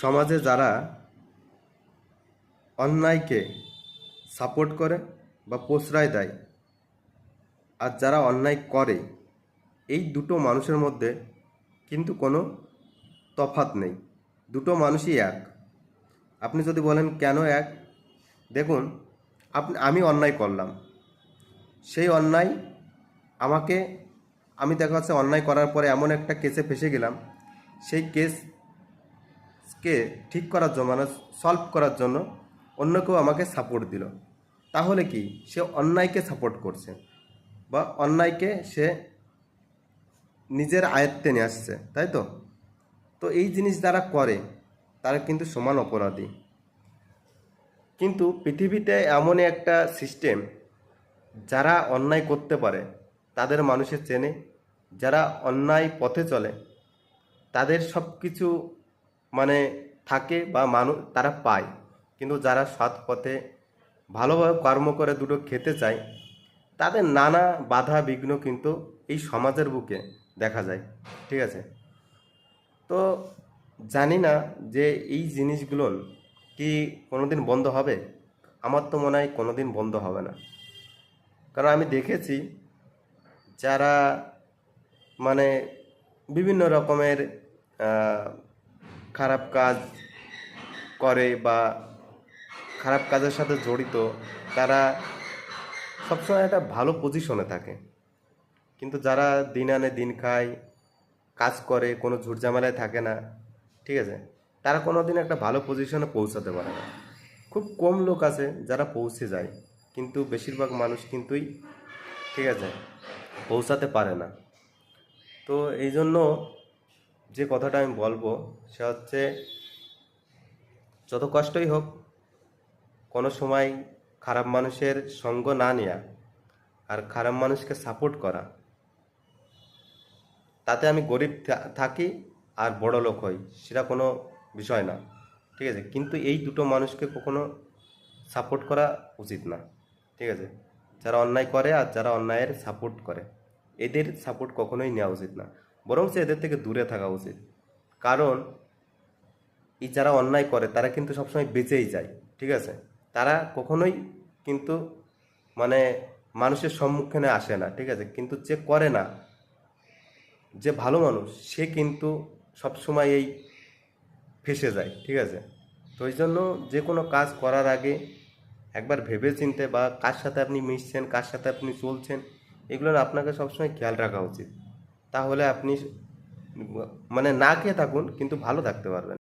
সমাজে যারা অন্যায়কে সাপোর্ট করে বা প্রশ্রয় দেয় আর যারা অন্যায় করে, এই দুটো মানুষের মধ্যে কিন্তু কোনো তফাত নেই। দুটো মানুষই এক। আপনি যদি বলেন, কেন এক? দেখুন, আপনি, আমি অন্যায় করলাম। সেই অন্যায় আমাকে, আমি দেখা যাচ্ছে অন্যায় করার পরে এমন একটা কেসে ফেসে গেলাম। সেই কেসকে ঠিক করার জন্য মানে সলভ করার জন্য অন্য কেউ আমাকে সাপোর্ট দিল। তাহলে কি? সে অন্যায়কে সাপোর্ট করছে বা অন্যায়কে সে নিজের আয়ত্তে নিয়ে আসছে, তাই তো? তো এই জিনিস যারা করে, তারা কিন্তু সমান অপরাধী। কিন্তু পৃথিবীতে এমনই একটা সিস্টেম যারা অন্যায় করতে পারে, তাদের মানুষের চেনে, যারা অন্যায় পথে চলে, তাদের সব কিছু মানে থাকে বা মানুষ তারা পায়। কিন্তু যারা সৎ পথে ভালোভাবে কর্ম করে দুটো খেতে চায়, তাদের নানা বাধা বিঘ্ন কিন্তু এই সমাজের বুকে দেখা যায়। ঠিক আছে? তো জানি না যে এই জিনিসগুলো কি কোনোদিন বন্ধ হবে? আমার তো মনে হয় কোনোদিন বন্ধ হবে না। কারণ আমি দেখেছি যারা মানে বিভিন্ন রকমের খারাপ কাজ করে বা খারাপ কাজের সাথে জড়িত, তারা সবসময় একটা ভালো পজিশনে থাকে। কিন্তু যারা দিন আনে দিন খায়, কাজ করে, কোনো ঝুটঝামেলায় থাকে না, ঠিক আছে? তারা কোনো দিন একটা ভালো পজিশনে পৌঁছাতে পারে না। খুব কম লোক আছে যারা পৌঁছে যায়, কিন্তু বেশিরভাগ মানুষ কিন্তুই, ঠিক আছে, পৌঁছাতে পারে না। তো এই জন্য যে কথাটা আমি বলব সে হচ্ছে, যত কষ্টই হোক, কোনো সময় খারাপ মানুষের সঙ্গ না নেওয়া আর খারাপ মানুষকে সাপোর্ট করা। তাতে আমি গরিব থাকি আর বড় লোক হই, সেটা কোনো বিষয় না, ঠিক আছে? কিন্তু এই দুটো মানুষকে কখনো সাপোর্ট করা উচিত না, ঠিক আছে? যারা অন্যায় করে আর যারা অন্যায়ের সাপোর্ট করে, এদের সাপোর্ট কখনোই নেওয়া উচিত না। বরং সে এদের থেকে দূরে থাকা উচিত। কারণ, এই যারা অন্যায় করে, তারা কিন্তু সবসময় বেঁচেই যায়, ঠিক আছে? তারা কখনোই কিন্তু মানে মানুষের সম্মুখীনে আসে না, ঠিক আছে? কিন্তু যে করে না, যে ভালো মানুষ, সে কিন্তু সবসময় এই ফেসে যায়, ঠিক আছে? তো ওই জন্য যে কোনো কাজ করার আগে একবার ভেবে চিনতে বা কার সাথে আপনি মিশছেন, কার সাথে আপনি চলছেন, এগুলো আপনাকে সবসময় খেয়াল রাখা উচিত। তাহলে আপনি মানে না খেয়ে থাকুন কিন্তু ভালো থাকতে পারবেন।